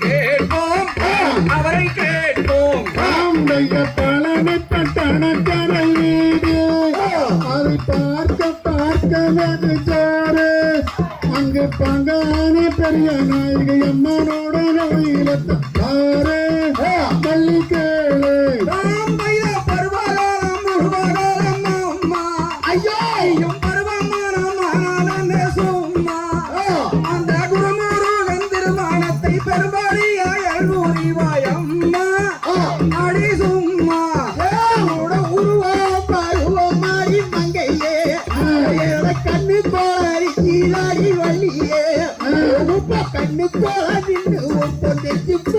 கேட்போம். அவரை கேட்போம். பழனி பட்டணக்கரை வீடு. அதை பார்க்க பார்க்க வெகு அங்கு பங்கான பெரிய நாயகி அம்மனோட நோயில தாரு கேளு பெரும்பாடியாய் அருள்வாய் அம்மா அடி சும்மா கண்ணு போல நின்று போல வாட்டிடாடி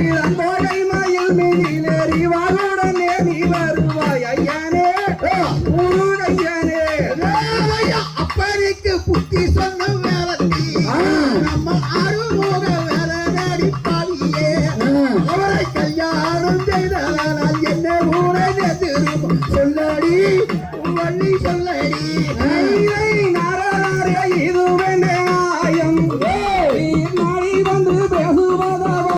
இளங்கோடை மயில் மீதிலேறி வாருடனே நீ வருவாய் ஐயா Aí,